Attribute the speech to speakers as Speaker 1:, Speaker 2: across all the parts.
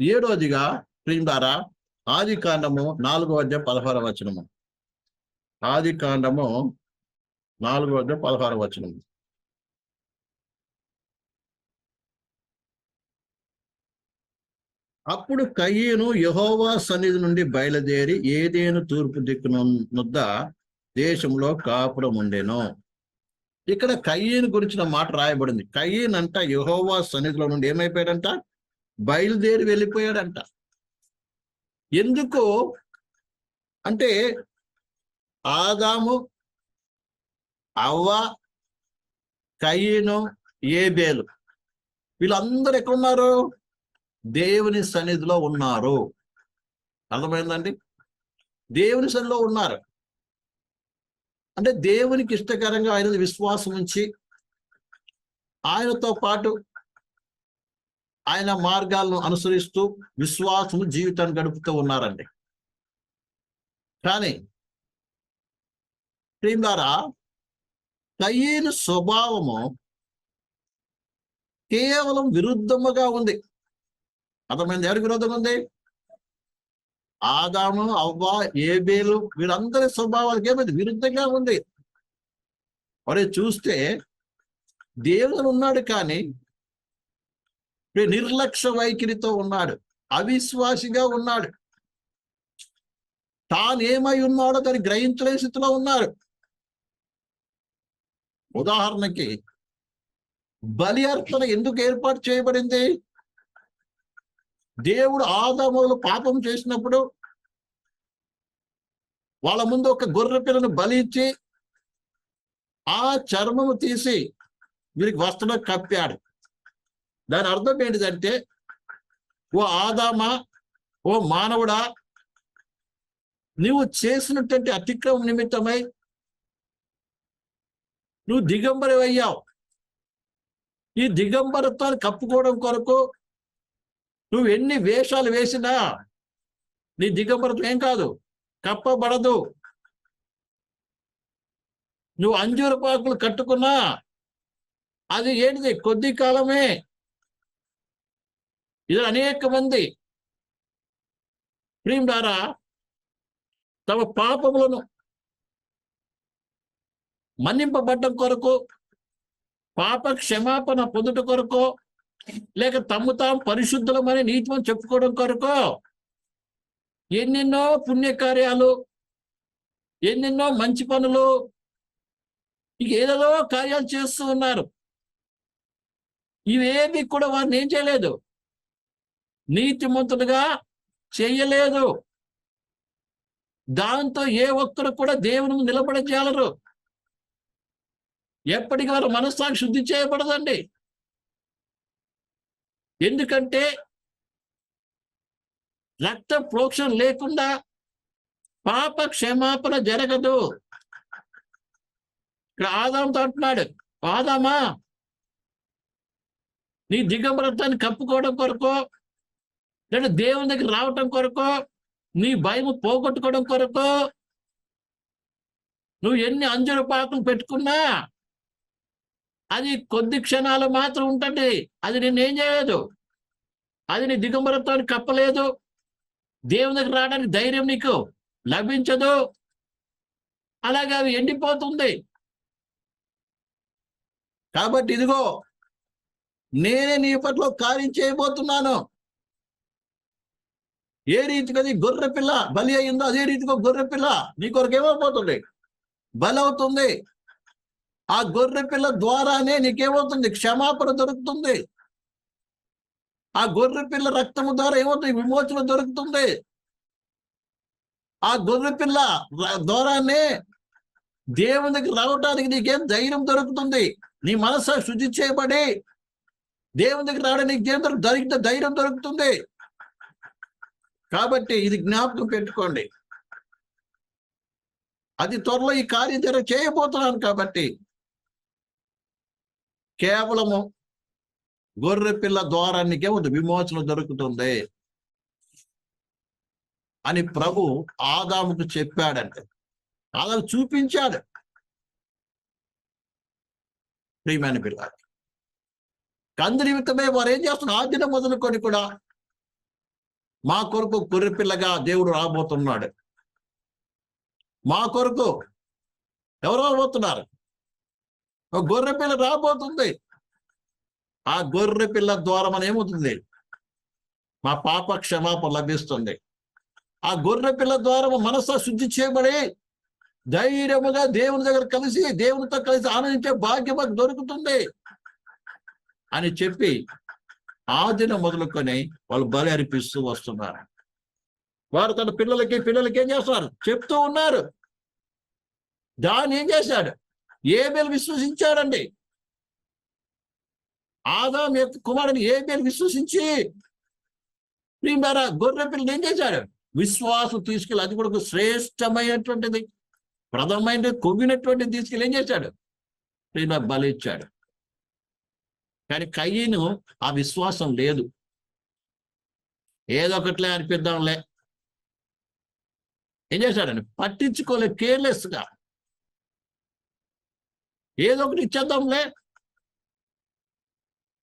Speaker 1: ఏడోదిగా ప్రియుడారా ఆది కాండము నాలుగో అధ్యాయం పదహార వచనము. ఆది కాండము నాలుగో అధ్యాయం పదహార వచనము. అప్పుడు కయ్యను యహోవా సన్నిధి నుండి బయలుదేరి ఏదేను తూర్పు దిక్కునుద్ద దేశంలో కాపురం ఉండెను. ఇక్కడ కయ్యను గురించిన మాట రాయబడింది. కయ్యన్ అంట యహోవా సన్నిధిలో నుండి ఏమైపోయాడంట? బయలుదేరి వెళ్ళిపోయాడంట. ఎందుకు అంటే ఆదాము అవ్వ కయ్యను ఏబేలు వీళ్ళందరూ ఎక్కడున్నారు? దేవుని సన్నిధిలో ఉన్నారు. అర్థమైందండి? దేవుని సన్నిధిలో ఉన్నారు. అంటే దేవునికి ఇష్టకరంగా ఆయన విశ్వాసం ఉంచి ఆయనతో పాటు ఆయన మార్గాలను అనుసరిస్తూ విశ్వాసము జీవితాన్ని గడుపుతూ ఉన్నారండి. కానీ ప్రియులారా కయ్యను స్వభావము కేవలం విరుద్ధముగా ఉంది. అర్థమైంది? ఎవరికి విరోధంగా ఉంది? ఆదాము అవ్వ ఏబేలు వీళ్ళందరి స్వభావాలకి ఏమైంది? విరుద్ధంగా ఉంది. మరి చూస్తే దేవుడు ఉన్నాడు కానీ నిర్లక్ష్య వైఖరితో ఉన్నాడు. అవిశ్వాసిగా ఉన్నాడు. తాను ఏమై ఉన్నాడో దాన్ని గ్రహించలేని స్థితిలో ఉన్నారు ఉదాహరణకి బలి అర్పణ ఎందుకు ఏర్పాటు చేయబడింది? దేవుడు ఆదాములు పాపం చేసినప్పుడు వాళ్ళ ముందు ఒక గొర్రె పిల్లను బలి ఇచ్చి ఆ చర్మము తీసి వీరికి వస్త్రం కప్పాడు. దాని అర్థం ఏంటిదంటే ఓ ఆదామా ఓ మానవుడా నువ్వు చేసినటువంటి అతిక్రమ నిమిత్తమై నువ్వు దిగంబరి అయ్యావు ఈ దిగంబరత్వాన్ని కప్పుకోవడం కొరకు నువ్వు ఎన్ని వేషాలు వేసినా నీ దిగంబరత్వం ఏం కాదు కప్పబడదు. నువ్వు అంజూరు పాకులు కట్టుకున్నా అది ఏంటిది? కొద్ది కాలమే ఇది అనేక మంది ప్రియం ద్వారా తమ పాపములను మన్నింపబడ్డం కొరకు పాప క్షమాపణ పొందుట కొరకు లేక తమ్ము తాము పరిశుద్ధులమని నీతిమని చెప్పుకోవడం కొరకు. ఎన్నెన్నో పుణ్యకార్యాలు ఎన్నెన్నో మంచి పనులు ఇక ఏదేదో కార్యాలు చేస్తూ ఉన్నారు. ఇవేమి కూడా వారిని ఏం చేయలేదు. నీతిమంతులుగా చేయలేదు. దాంతో ఏ ఒక్కరు కూడా దేవుని ముందు నిలబడజాలరు ఎప్పటికీ వారు మనస్సాక్షి శుద్ధి చేయబడదండి. ఎందుకంటే రక్త ప్రోక్షణ లేకుండా పాప క్షమాపణ జరగదు. ఇక్కడ ఆదాంతో అంటున్నాడు ఆదామా నీ దిగంబరత్వాన్ని కప్పుకోవడం కొరకు లేదా దేవుని దగ్గర రావటం కొరకు నీ భయం పోగొట్టుకోవడం కొరకు నువ్వు ఎన్ని అంజుర పాకులు పెట్టుకున్నా అది కొద్ది క్షణాలు మాత్రం ఉంటుంది. అది నిన్నేం చేయలేదు. అది నీ దిగంబరంతో కప్పలేదు. దేవుని దగ్గర రావడానికి ధైర్యం నీకు లభించదు. అలాగే అవి ఎండిపోతుంది. కాబట్టి ఇదిగో నేనే నీ పట్ల కార్యం చేయబోతున్నాను. ఏ రీతికి నీ గొర్రె పిల్ల బలి అయిందో అదే రీతిగా గొర్రె పిల్ల నీ కొరకు ఏమైపోతుంది బలి అవుతుంది ఆ గొర్రె పిల్ల ద్వారానే నీకేమవుతుంది? క్షమాపణ దొరుకుతుంది. ఆ గొర్రె పిల్ల రక్తము ద్వారా ఏమవుతుంది? విమోచన దొరుకుతుంది. ఆ గొర్రె పిల్ల ద్వారానే దేవునికి రావటానికి నీకేం ధైర్యం దొరుకుతుంది? నీ మనసు శుద్ధి చేయబడి దేవునికి రావడానికి నీకు దొరుకు ధైర్యం దొరుకుతుంది. కాబట్టి ఇది జ్ఞాపకం పెట్టుకోండి. అది త్వరలో ఈ కార్యం చేయబోతున్నాను కాబట్టి కేవలము గొర్రె పిల్ల ద్వారానికే ఉంది విమోచన దొరుకుతుంది అని ప్రభు ఆదాముకు చెప్పాడంటే. ఆదాము చూపించాడు. ప్రియమైన పిల్ల కందు నిమిత్తమే వారు ఏం చేస్తున్నారు? ఆ దినం మొదలుకొని కూడా మా కొరకు గొర్రె పిల్లగా దేవుడు రాబోతున్నాడు. మా కొరకు ఎవరు రాబోతున్నారు? గొర్రెపిల్ల గొర్రె పిల్ల రాబోతుంది. ఆ గొర్రె పిల్ల ద్వారా మన ఏమవుతుంది? మా పాప క్షమాపణ లభిస్తుంది. ఆ గొర్రె పిల్ల ద్వారా మనసు శుద్ధి చేయబడి ధైర్యముగా దేవుని దగ్గర కలిసి దేవునితో కలిసి ఆనందించే భాగ్యం మాకు దొరుకుతుంది అని చెప్పి ఆ దినం మొదలుకొని వాళ్ళు బలి అర్పిస్తూ వస్తున్నారు. వారు తన పిల్లలకి పిల్లలకి ఏం చేస్తున్నారు? చెప్తూ ఉన్నారు. దాన్ని ఏం చేశాడు? ఏబేలు విశ్వసించాడండి. ఆదాం యొక్క కుమారుని ఏబేలు విశ్వసించి ప్రియమారా గొర్రె పిల్లలు ఏం చేశాడు? విశ్వాసం తీసుకెళ్ళి అది కూడా ఒక శ్రేష్టమైనటువంటిది. ప్రథమైన కొవ్వినటువంటిది తీసుకెళ్ళి ఏం చేశాడు? ప్రియ బలి ఇచ్చాడు. కానీ కయ్యను ఆ విశ్వాసం లేదు. ఏదో ఒకట్లే అనిపిద్దాంలే. ఏం చేశాడని పట్టించుకోలే కేర్లెస్గా. ఏదో ఒకటి ఇచ్చేద్దాంలే.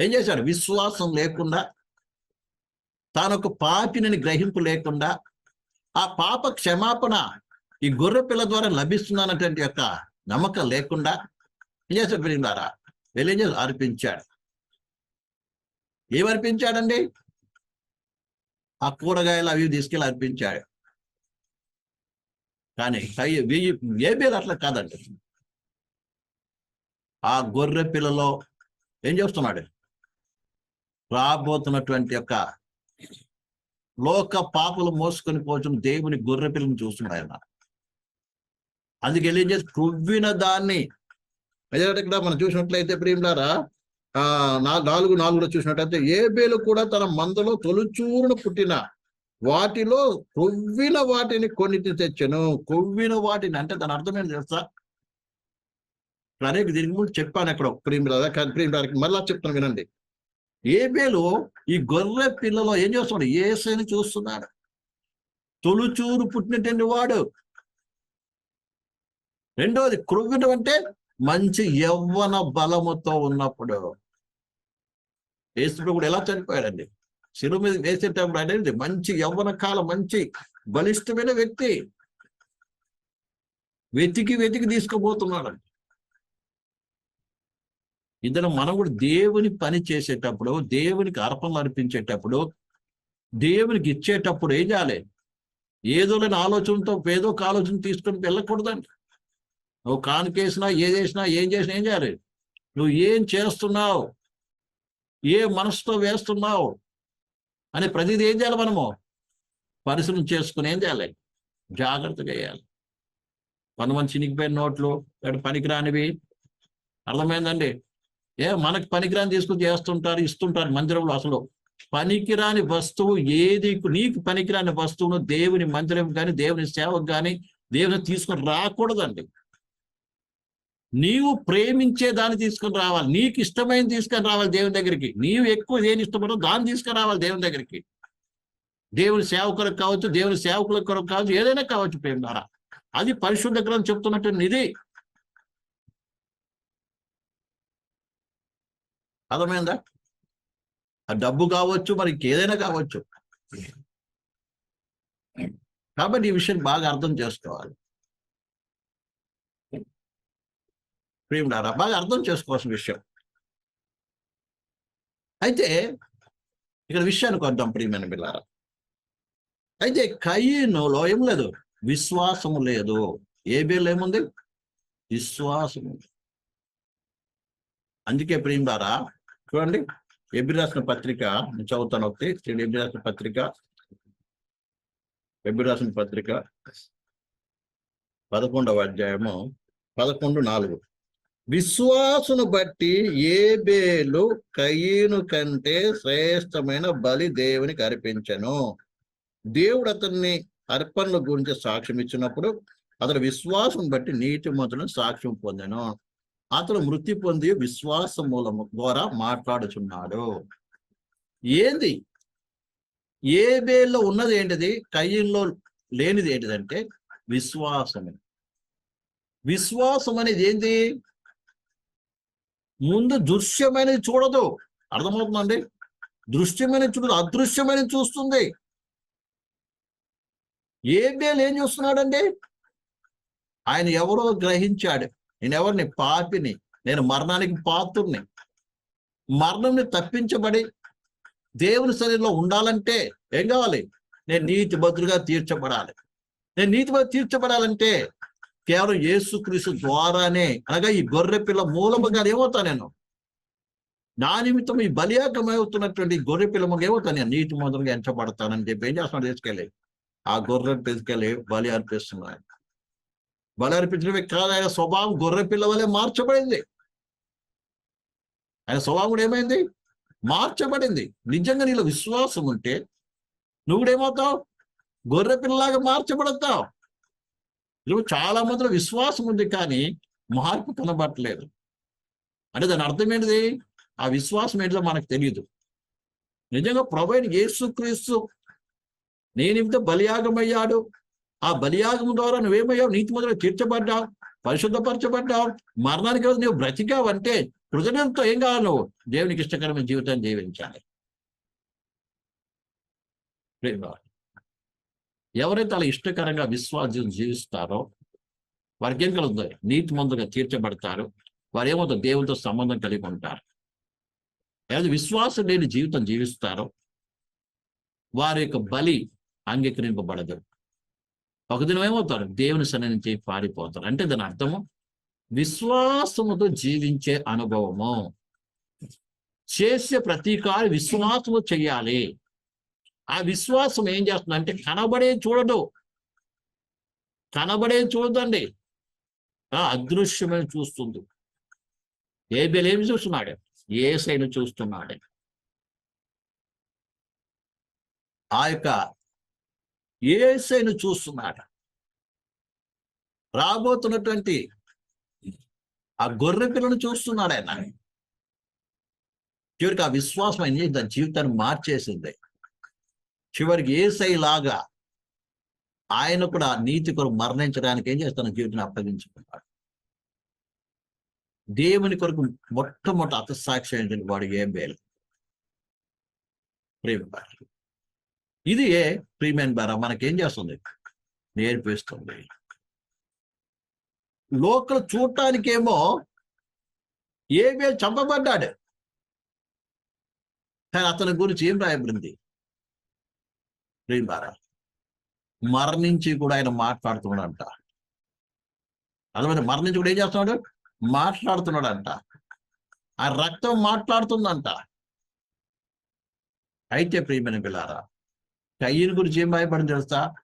Speaker 1: ఏం చేశాడు? విశ్వాసం లేకుండా తానొక పాపినని గ్రహింపు లేకుండా ఆ పాప క్షమాపణ ఈ గొర్రె పిల్ల ద్వారా లభిస్తుందన్నటువంటి యొక్క నమ్మకం లేకుండా ఏం చేశాడు పెరిగినారా వెళ్ళి ఏం అర్పించాడు ఏమర్పించాడండి ఆ కూరగాయలు అవి తీసుకెళ్ళి అర్పించాడు. కానీ కయ్య వెయ్యి ఏ అట్లా కాదండి. ఆ గొర్రె పిల్లలో ఏం చేస్తున్నాడు? రాబోతున్నటువంటి యొక్క లోక పాపలు మోసుకొని పోచున్న దేవుని గొర్రె పిల్లని చూస్తున్నాడు ఆయన. అందుకెళ్ళి ఏం చేసి కొవ్విన దాన్ని. ఇక్కడ మనం చూసినట్లయితే ప్రియులారా నాలుగు నాలుగులో చూసినట్టయితే ఏబేలు కూడా తన మందలో తొలుచూరును పుట్టిన వాటిలో కొవ్విన వాటిని కొన్నిటిని తెచ్చను. కొవ్విన వాటిని అంటే దాని అర్థం తెలుసా? అనేక దీనికి ముందు చెప్పాను ఎక్కడో ప్రియులారా కానీ మళ్ళా చెప్తాను వినండి. ఏబేలు ఈ గొర్రె పిల్లలో ఏం చేస్తున్నాడు? ఏసైని చూస్తున్నాడు. తొలుచూరు పుట్టినటువంటి వాడు. రెండోది క్రొవ్విన అంటే మంచి యవ్వన బలముతో ఉన్నప్పుడు. యేసుడు కూడా ఎలా చనిపోయాడండి? శిలువ మీద వేసేటప్పుడు అనేది మంచి యవ్వన కాలం మంచి బలిష్టమైన వ్యక్తి. వెతికి వెతికి తీసుకుపోతున్నాడు ఇద్దరు మనం కూడా దేవుని పని చేసేటప్పుడు దేవునికి అర్పణలు అర్పించేటప్పుడు దేవునికి ఇచ్చేటప్పుడు ఏం చేయాలి? ఏదో లేని ఆలోచనతో ఏదో ఒక ఆలోచన తీసుకొని వెళ్ళకూడదండి. నువ్వు కానుకేసినా ఏది చేసినా ఏం చేసినా ఏం చేయాలి? నువ్వు ఏం చేస్తున్నావు? ఏ మనసుతో వేస్తున్నావు అని ప్రతిదీ ఏం చేయాలి మనము? పరిశీలన చేసుకుని ఏం చేయాలి? జాగ్రత్తగా వేయాలి. కొంతమంది చినిగిపోయిన నోట్లు పనికిరానివి. అర్థమైందండి? ఏ మనకు పనికిరాని తీసుకుని చేస్తుంటారు ఇస్తుంటారు మందిరంలో అసలు. పనికిరాని వస్తువు ఏది నీకు పనికిరాని వస్తువును దేవుని మందిరం కానీ దేవుని సేవకు కానీ దేవుని తీసుకొని రాకూడదండి. నీవు ప్రేమించే దాన్ని తీసుకొని రావాలి. నీకు ఇష్టమైన తీసుకొని రావాలి దేవుని దగ్గరికి. నీవు ఎక్కువ దేని ఇష్టపడో దాన్ని తీసుకొని రావాలి దేవుని దగ్గరికి. దేవుని సేవకులకు కావచ్చు దేవుని సేవకుల కొరకు కావచ్చు ఏదైనా కావచ్చు ప్రేమ ద్వారా అది పరిశుద్ధ గ్రంథం చెప్తున్నట్టు ఇది అర్థమైందా? ఆ డబ్బు కావచ్చు మరి ఏదైనా కావచ్చు. కాబట్టి ఈ విషయం బాగా అర్థం చేసుకోవాలి. ప్రియుడారా బాగా అర్థం చేసుకోవాల్సిన విషయం. అయితే ఇక్కడ విషయానికి వద్దాం ప్రియమైన బిల్లారా అయితే కయ్యనులో ఏం లేదు విశ్వాసము లేదు. ఏ బేలు ఏముంది? విశ్వాసము అందుకే ప్రియుడారా చూడండి ఎబి రాసిన పత్రిక నేను చదువుతాను ఒకటి ఎబి రాసిన పత్రిక. ఎబి రాసిన పత్రిక పదకొండవ అధ్యాయము పదకొండు నాలుగు. విశ్వాసును బట్టి ఏబేలు కయ్యను కంటే శ్రేష్టమైన బలి దేవునికి అర్పించను. దేవుడు అతన్ని అర్పణల గురించి సాక్ష్యం ఇచ్చినప్పుడు అతను విశ్వాసం బట్టి నీతి మంతులను సాక్ష్యం పొందాను. అతను మృతి పొంది విశ్వాస మూలము ద్వారా మాట్లాడుచున్నాడు. ఏంది? ఏ బేల్లో ఉన్నది ఏంటిది? కయ్యంలో లేనిది ఏంటిదంటే విశ్వాసమే. విశ్వాసం అనేది ఏంది? ముందు దృశ్యమైనది చూడదు. అర్థమవుతుందండి? దృశ్యమైనది చూడదు అదృశ్యమైన చూస్తుంది. ఏబేలు ఏం చూస్తున్నాడండి? ఆయన ఎవరో గ్రహించాడు. నేను ఎవరిని? పాపిని. నేను మరణానికి పాత్రుని మరణంని తప్పించబడి దేవుని శరీరంలో ఉండాలంటే ఏం కావాలి? నేను నీతి భద్రుగా తీర్చబడాలి. నేను నీతి తీర్చబడాలంటే కేవలం యేసుక్రీస్తు ద్వారానే. అనగా ఈ గొర్రె పిల్ల మూలముగా ఏమవుతా నేను. నా నిమిత్తం ఈ బలియాకమవుతున్నటువంటి గొర్రె పిల్లముగా ఏమవుతా నేను. నీటి మొదలుగా ఎంచబడతానని చెప్పి ఏం చేస్తున్నాడు తీసుకెళ్ళి ఆ గొర్రె తీసుకెళ్ళి బలి అర్పిస్తున్నాడు. బలి అర్పించడమే కాదు ఆయన స్వభావం గొర్రె పిల్ల వలె మార్చబడింది. ఆయన స్వభావం కూడా ఏమైంది? మార్చబడింది. నిజంగా నీలో విశ్వాసం ఉంటే నువ్వు కూడా ఏమవుతావు? గొర్రె పిల్లలాగా మార్చబడతావు. నువ్వు చాలా మందిలో విశ్వాసం ఉంది కానీ మార్పు కనబట్టలేదు అంటే దాని అర్థం ఏంటిది? ఆ విశ్వాసం ఏంటో మనకు తెలియదు నిజంగా ప్రభుత్వ యేసుక్రీస్తు నేను ఇంత బలియాగమయ్యాడు. ఆ బలియాగం ద్వారా నువ్వేమయ్యావు? నీతి మొదలు తీర్చబడ్డావు. పరిశుద్ధపరచబడ్డావు. మరణానికి రోజు నువ్వు బ్రతికావంటే హృదయంతో ఏం కావాలి నువ్వు? దేవునికి ఇష్టకరమైన జీవితాన్ని జీవించాలి. ఎవరైతే అలా ఇష్టకరంగా విశ్వాసం జీవిస్తారో వారికి ఏం కలుగుతుంది? నీతి మందుగా తీర్చబడతారు. వారు ఏమవుతుంది దేవునితో సంబంధం కలిగి ఉంటారు. ఏదైతే విశ్వాసం లేని జీవితం జీవిస్తారో వారి యొక్క బలి అంగీకరింపబడదు. ఒక దినం ఏమవుతారు? దేవుని సన్నిధి నుంచి పారిపోతారు. అంటే దాని అర్థము విశ్వాసముతో జీవించే అనుభవము. చేసే ప్రతీకారు విశ్వాసము చేయాలి. ఆ విశ్వాసం ఏం చేస్తుంది? అంటే కనబడే చూడదు. కనబడే చూడదండి. ఆ అదృశ్యమైన చూస్తుంది. ఏ ఏమి చూస్తున్నాడు? ఏ సైను చూస్తున్నాడు. ఆ యొక్క ఏసైను చూస్తున్నాడు. రాబోతున్నటువంటి ఆ గొర్రె పిల్లను చూస్తున్నాడు ఆయన. చివరికి ఆ విశ్వాసం ఆయన చేసి జీవితాన్ని మార్చేసింది. చివరికి ఏసై లాగా ఆయన కూడా నీతి కొరకు మరణించడానికి ఏం చేస్తాను జీవితాన్ని అప్పగించుకున్నాడు దేవుని కొరకు మొట్టమొదటి అతసాక్షి ఏంటంటే వాడు ఏం వేలు ప్రేమ ఇది ఏ ప్రీమియన్ బారా మనకేం చేస్తుంది? నేర్పిస్తుంది. లోకల్ చూడటానికేమో ఏ చంపబడ్డాడు. కానీ అతని గురించి ఏం రాయబడింది? ప్రేమారా మరణించి కూడా ఆయన మాట్లాడుతున్నాడంట. అర్థమైంది? మరణించి కూడా ఏం చేస్తున్నాడు? మాట్లాడుతున్నాడంట. ఆ రక్తం మాట్లాడుతుందంట. అయితే ప్రియమైన పిల్లారా కయ్యని గురించి ఏం భయపడింది తెలుస్తా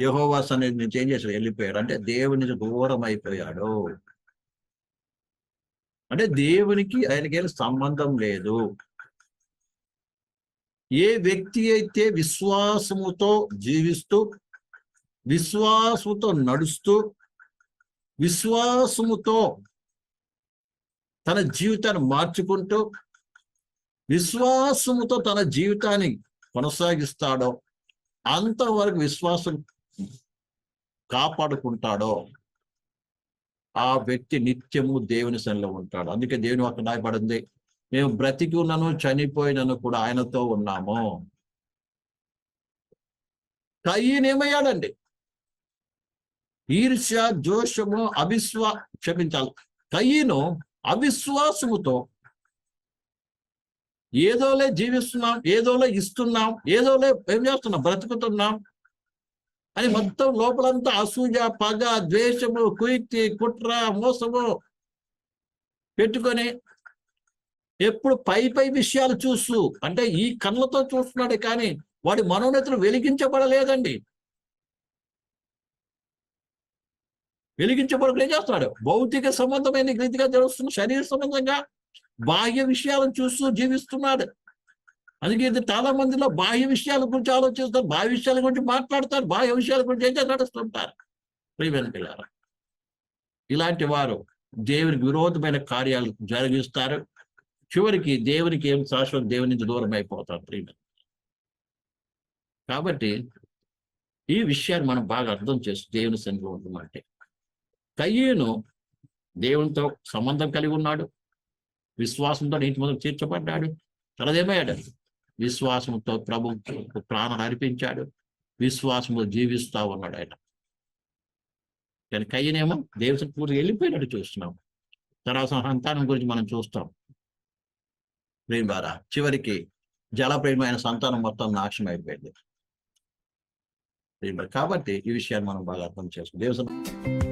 Speaker 1: యహోవాస్ అనేది నుంచి ఏం చేశాడు? వెళ్ళిపోయాడు. అంటే దేవుని దూరం అయిపోయాడు. అంటే దేవునికి ఆయనకి సంబంధం లేదు. ఏ వ్యక్తి అయితే విశ్వాసముతో జీవిస్తూ విశ్వాసముతో నడుస్తూ విశ్వాసముతో తన జీవితాన్ని మార్చుకుంటూ విశ్వాసముతో తన జీవితాన్ని కొనసాగిస్తాడో అంతవరకు విశ్వాసం కాపాడుకుంటాడో ఆ వ్యక్తి నిత్యము దేవుని సన్నిలో ఉంటాడు. అందుకే దేవుని ఒక నాయపడింది మేము బ్రతికి ఉన్నను చనిపోయినను కూడా ఆయనతో ఉన్నాము. కయ్యన్ ఏమయ్యాడండి? ఈర్ష్య జోషము అవిశ్వా క్షమించాలి. కయ్యను అవిశ్వాసముతో ఏదోలే జీవిస్తున్నాం ఏదోలే ఇస్తున్నాం ఏదోలే ఏం చేస్తున్నాం బ్రతుకుతున్నాం అని మొత్తం లోపలంతా అసూయ పగ ద్వేషము కుయితి కుట్ర మోసము పెట్టుకొని ఎప్పుడు పై పై విషయాలు చూస్తూ అంటే ఈ కళ్ళతో చూస్తున్నాడే కానీ వాడి మనోనేతలు వెలిగించబడలేదండి. వెలిగించబడకు ఏం చేస్తున్నాడు? భౌతిక సంబంధమైన రీతిగా తెలుస్తున్న శరీర సంబంధంగా బాహ్య విషయాలను చూస్తూ జీవిస్తున్నాడు. అందుకే ఇది చాలా మందిలో బాహ్య విషయాల గురించి ఆలోచిస్తారు బాహ్య విషయాల గురించి మాట్లాడతారు బాహ్య విషయాల గురించి ఏం నడుస్తుంటారు. ప్రియమైన ఇలాంటి వారు దేవునికి విరోధమైన కార్యాలు జరిగిస్తారు. చివరికి దేవునికి ఏం శాశ్వత? దేవుని నుంచి దూరం అయిపోతారు ప్రియులు కాబట్టి ఈ విషయాన్ని మనం బాగా అర్థం చేసి దేవుని సన్నిధిలో ఉండమంటే కయ్యేను దేవునితో సంబంధం కలిగి ఉన్నాడు. విశ్వాసంతో నీటి ముందు తీర్చబడ్డాడు. తనదేమయ్యాడు? విశ్వాసంతో ప్రభు ప్రాణం అర్పించాడు. విశ్వాసంతో జీవిస్తా ఉన్నాడు ఆయన. కానీ కయ్యనేమో దేవుని పూర్తిగా వెళ్ళిపోయినట్టు చూస్తున్నాం. తర్వాత సంతానం గురించి మనం చూస్తాం. ప్రేమారా చివరికి జలప్రేమైన సంతానం మొత్తం నాశనం అయిపోయింది. కాబట్టి ఈ విషయాన్ని మనం బాగా అర్థం చేసుకుందాం దేవుని